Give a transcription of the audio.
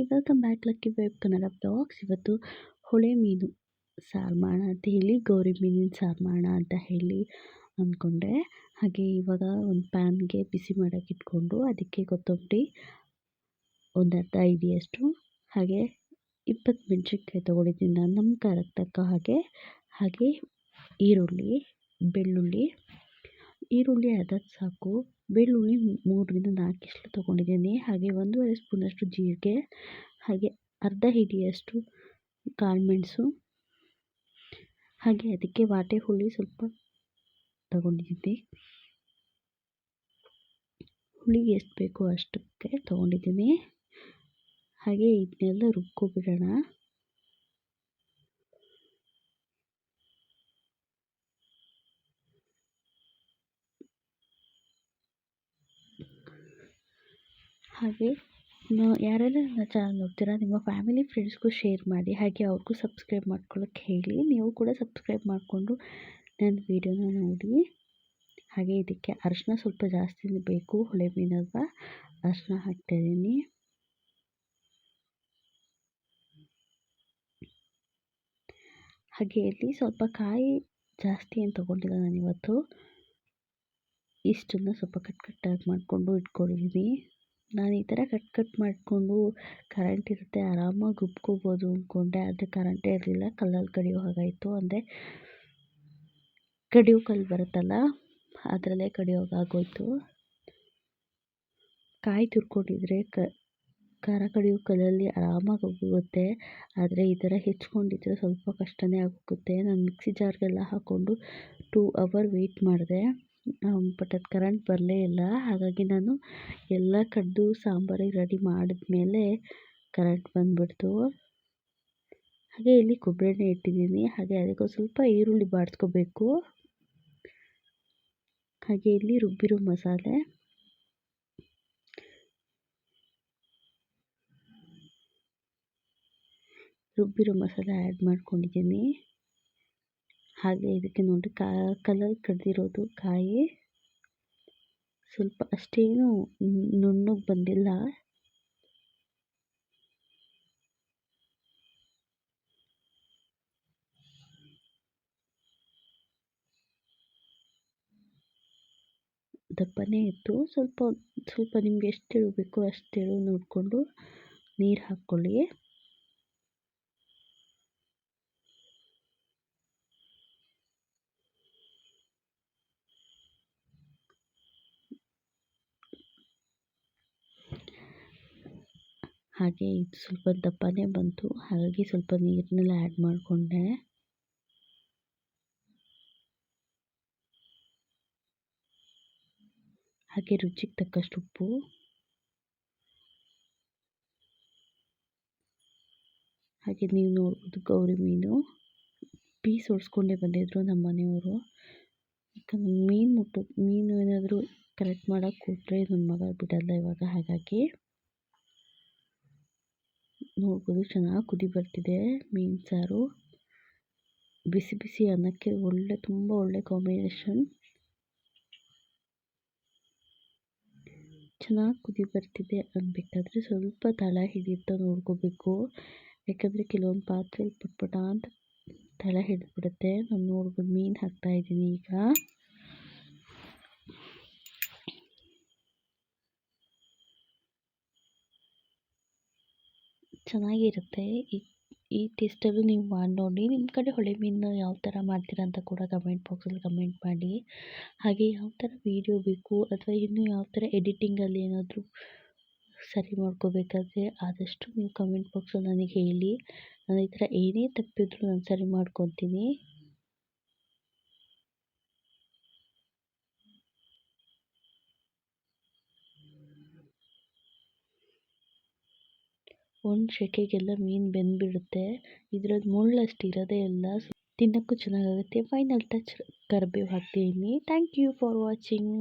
Hi, welcome back lucky web Kannada blogs. ಇವತ್ತು ಹೊಳೆ ಮೀನು ಸಾರು ಮಾಡೋಣ ಅಂತ ಹೇಳಿ, ಗೌರಿ ಮೀನಿನ ಸಾರು ಮಾಡೋಣ ಅಂತ ಹೇಳಿ ಅಂದ್ಕೊಂಡೆ. ಹಾಗೆ ಇವಾಗ ಒಂದು ಪ್ಯಾನ್ಗೆ ಬಿಸಿ ಮಾಡೋಕ್ಕೆ ಇಟ್ಕೊಂಡು ಅದಕ್ಕೆ ಕೊತ್ತಂಬರಿ ಒಂದು ಅರ್ಧ ಇದೆಯಷ್ಟು ಹಾಗೆ ಇಪ್ಪತ್ತು ಮೆಣಸಿನ್ಕಾಯಿ ತೊಗೊಂಡಿದ್ದೀನಿ ನಾನು, ನಮ್ಮ ಖಾರಕ್ಕೆ ತಕ್ಕ ಹಾಗೆ. ಹಾಗೆ ಈರುಳ್ಳಿ, ಬೆಳ್ಳುಳ್ಳಿ, ಈರುಳ್ಳಿ ಅದಕ್ಕೆ ಸಾಕು. ಬೆಳ್ಳುಳ್ಳಿ ಮೂರರಿಂದ ನಾಲ್ಕು ಇಷ್ಟು ತೊಗೊಂಡಿದ್ದೀನಿ ಹಾಗೆ ಒಂದೂವರೆ ಸ್ಪೂನಷ್ಟು ಜೀರಿಗೆ, ಹಾಗೆ ಅರ್ಧ ಹಿಡಿಯಷ್ಟು ಕಾಳುಮೆಣಸು ಹಾಗೆ ಅದಕ್ಕೆ ವಾಟೆ ಹುಳಿ ಸ್ವಲ್ಪ ತೊಗೊಂಡಿದ್ದೀನಿ ಹುಳಿ ಎಷ್ಟು ಬೇಕೋ ಅಷ್ಟಕ್ಕೆ ತೊಗೊಂಡಿದ್ದೀನಿ ಹಾಗೆ ಇದನ್ನೆಲ್ಲ ರುಬ್ಕೊಬಿಡೋಣ. ಹಾಗೆ ಯಾರೆಲ್ಲ ನನ್ನ ಚಾನಲ್ ನೋಡ್ತೀರಾ, ನಿಮ್ಮ ಫ್ಯಾಮಿಲಿ ಫ್ರೆಂಡ್ಸ್ಗೂ ಶೇರ್ ಮಾಡಿ, ಹಾಗೆ ಅವ್ರಿಗೂ ಸಬ್ಸ್ಕ್ರೈಬ್ ಮಾಡ್ಕೊಳ್ಳೋಕ್ಕೆ ಹೇಳಿ, ನೀವು ಕೂಡ ಸಬ್ಸ್ಕ್ರೈಬ್ ಮಾಡಿಕೊಂಡು ನನ್ನ ವೀಡಿಯೋನ ನೋಡಿ. ಹಾಗೆ ಇದಕ್ಕೆ ಅರಿಶಿನ ಸ್ವಲ್ಪ ಜಾಸ್ತಿ ಬೇಕು, ಹೊಳೆ ಮೀನಲ್ವಾ ಅರಿಶಿನ ಹಾಕ್ತಾಯಿದ್ದೀನಿ. ಹಾಗೆ ಇಲ್ಲಿ ಸ್ವಲ್ಪ ಕಾಯಿ ಜಾಸ್ತಿ ಏನು ತೊಗೊಂಡಿಲ್ಲ ನಾನಿವತ್ತು. ಇಷ್ಟನ್ನು ಸ್ವಲ್ಪ ಕಟ್ ಕಟ್ಟಾಗಿ ಮಾಡಿಕೊಂಡು ಇಟ್ಕೊಂಡಿದ್ದೀನಿ. ನಾನು ಈ ಥರ ಕಟ್ ಕಟ್ ಮಾಡಿಕೊಂಡು ಕರೆಂಟ್ ಇರುತ್ತೆ, ಆರಾಮಾಗಿ ಉಬ್ಕೋಬೋದು ಅಂದ್ಕೊಂಡೆ ಆದರೆ ಕರೆಂಟೇ ಇರಲಿಲ್ಲ ಕಲ್ಲಲ್ಲಿ ಕಡಿಯೋ ಹಾಗಾಯಿತು. ಅಂದರೆ ಕಡಿಯೋ ಕಲ್ಲು ಬರುತ್ತಲ್ಲ, ಅದರಲ್ಲೇ ಕಡಿಯೋ ಆಗೋಯ್ತು. ಕಾಯಿ ತುರ್ಕೊಂಡಿದ್ರೆ ಕ, ಖಾರ ಕಡಿಯೋ ಕಲ್ಲಲ್ಲಿ ಆರಾಮಾಗಿ ಹೋಗುತ್ತೆ ಆದರೆ ಈ ಥರ ಹೆಚ್ಕೊಂಡಿದ್ರೆ ಸ್ವಲ್ಪ ಕಷ್ಟನೇ ಆಗುತ್ತೆ ನಾನು ಮಿಕ್ಸಿ ಜಾರ್ಗೆಲ್ಲ ಹಾಕ್ಕೊಂಡು ಟೂ ಅವರ್ ವೆಯ್ಟ್ ಮಾಡಿದೆ. ಬಟ್ ಅದು ಕರೆಂಟ್ ಬರಲೇ ಇಲ್ಲ. ಹಾಗಾಗಿ ನಾನು ಎಲ್ಲ ಕಡ್ದು ಸಾಂಬಾರಿಗೆ ರೆಡಿ ಮಾಡಿದ್ಮೇಲೆ ಕರೆಂಟ್ ಬಂದುಬಿಡ್ತು. ಹಾಗೆ ಇಲ್ಲಿ ಕೊಬ್ಬರಿ ಎಣ್ಣೆ ಇಟ್ಟಿದ್ದೀನಿ. ಹಾಗೆ ಅದಕ್ಕೆ ಸ್ವಲ್ಪ ಈರುಳ್ಳಿ ಬಾಡಿಸ್ಕೋಬೇಕು. ಹಾಗೆ ಇಲ್ಲಿ ರುಬ್ಬಿರೋ ಮಸಾಲೆ. ರುಬ್ಬಿರೋ ಮಸಾಲೆ ಆ್ಯಡ್ ಮಾಡ್ಕೊಂಡಿದ್ದೀನಿ. ಹಾಗೆ ಇದಕ್ಕೆ ನೋಡಿ ಕಾ, ಕಲರ್ ಕಡ್ದಿರೋದು ಕಾಯಿ. ಸ್ವಲ್ಪ ಅಷ್ಟೇನು ನುಣ್ಣಗೆ ಬಂದಿಲ್ಲ. ದಪ್ಪನೇ ಇತ್ತು. ಸ್ವಲ್ಪ ಸ್ವಲ್ಪ ನಿಮ್ಗೆ ಎಷ್ಟು ತೆಳು ಬೇಕೋ ಅಷ್ಟು ತೆಳು ನೋಡಿಕೊಂಡು ನೀರು ಹಾಕ್ಕೊಳ್ಳಿ. ಹಾಗೆ ಇದು ಸ್ವಲ್ಪ ದಪ್ಪನೇ ಬಂತು. ಹಾಗಾಗಿ ಸ್ವಲ್ಪ ನೀರನ್ನೆಲ್ಲ ಆ್ಯಡ್ ಮಾಡಿಕೊಂಡೆ. ಹಾಗೆ ರುಚಿಗೆ ತಕ್ಕಷ್ಟು ಉಪ್ಪು. ಹಾಗೆ ನೀವು ನೋಡ್ಬೋದು ಗೌರಿ ಮೀನು. ಪೀಸ್ ಹೊಡ್ಸ್ಕೊಂಡೆ ಬಂದಿದ್ರು ನಮ್ಮ ಮನೆಯವರು. ಯಾಕಂದ್ರೆ ಮೀನು ಮುಟ್ಟು, ಮೀನು ಏನಾದರೂ ಕರೆಕ್ಟ್ ಮಾಡೋಕ್ಕೆ ಕೊಟ್ಟರೆ ನಮ್ಮ ಮಗ ಬಿಡಲ್ಲ ಇವಾಗ ಹಾಗಾಗಿ. ನೋಡ್ಬೋದು ಚೆನ್ನಾಗಿ ಕುದಿ ಬರ್ತಿದೆ. ಮೀನು ಸಾರು. ಬಿಸಿ ಬಿಸಿ ಅನ್ನಕ್ಕೆ ಒಳ್ಳೆ, ತುಂಬ ಒಳ್ಳೆ ಕಾಂಬಿನೇಷನ್ ಚೆನ್ನಾಗಿ ಕುದಿ ಬರ್ತಿದೆ ಅನ್ಬೇಕಾದ್ರೆ ಸ್ವಲ್ಪ ತಳ ಹಿಡಿಯುತ್ತಾ ನೋಡ್ಕೋಬೇಕು. ಯಾಕಂದರೆ ಕೆಲವೊಂದು ಪಾತ್ರೆ ಪುಟ್ಪುಟ ಅಂತ ತಳ ಹಿಡಿದ್ಬಿಡುತ್ತೆ. ನಾನು ನೋಡ್ಬೋದು ಮೀನು ಹಾಕ್ತಾಯಿದ್ದೀನಿ ಈಗ. ಚೆನ್ನಾಗಿರುತ್ತೆ. ಈ ಈ ಟೇಸ್ಟಲ್ಲೂ ನೀವು ಮಾಡಿ ನೋಡಿ ನಿಮ್ಮ ಕಡೆ ಹೊಳೆ ಮೀನು ಯಾವ ಥರ ಮಾಡ್ತೀರಾ ಅಂತ ಕೂಡ ಕಮೆಂಟ್ ಬಾಕ್ಸಲ್ಲಿ ಕಮೆಂಟ್ ಮಾಡಿ. ಹಾಗೆ ಯಾವ ಥರ ವೀಡಿಯೋ ಬೇಕು ಅಥವಾ ಇನ್ನೂ ಯಾವ ಥರ ಎಡಿಟಿಂಗಲ್ಲಿ ಏನಾದರೂ ಸರಿ ಮಾಡ್ಕೋಬೇಕಾದ್ರೆ ಆದಷ್ಟು ನೀವು ಕಮೆಂಟ್ ಬಾಕ್ಸಲ್ಲಿ ನನಗೆ ಹೇಳಿ. ನಾನು ಈ ಥರ ಏನೇ ತಪ್ಪಿದ್ರೂ ನಾನು ಸರಿ ಮಾಡ್ಕೊತೀನಿ. ಒಂದು ಸೆಕೆಗೆಲ್ಲ ಮೀನು ಬೆಂದುಬಿಡುತ್ತೆ. ಇದ್ರದ್ದು ಮುಳ್ಳಷ್ಟು ಇರೋದೇ ಇಲ್ಲ. ತಿನ್ನೋಕ್ಕೂ ಚೆನ್ನಾಗಾಗುತ್ತೆ. ಫೈನಲ್ ಟಚ್ ಕರಿಬೇವು ಹಾಕ್ತೀನಿ. Thank you for watching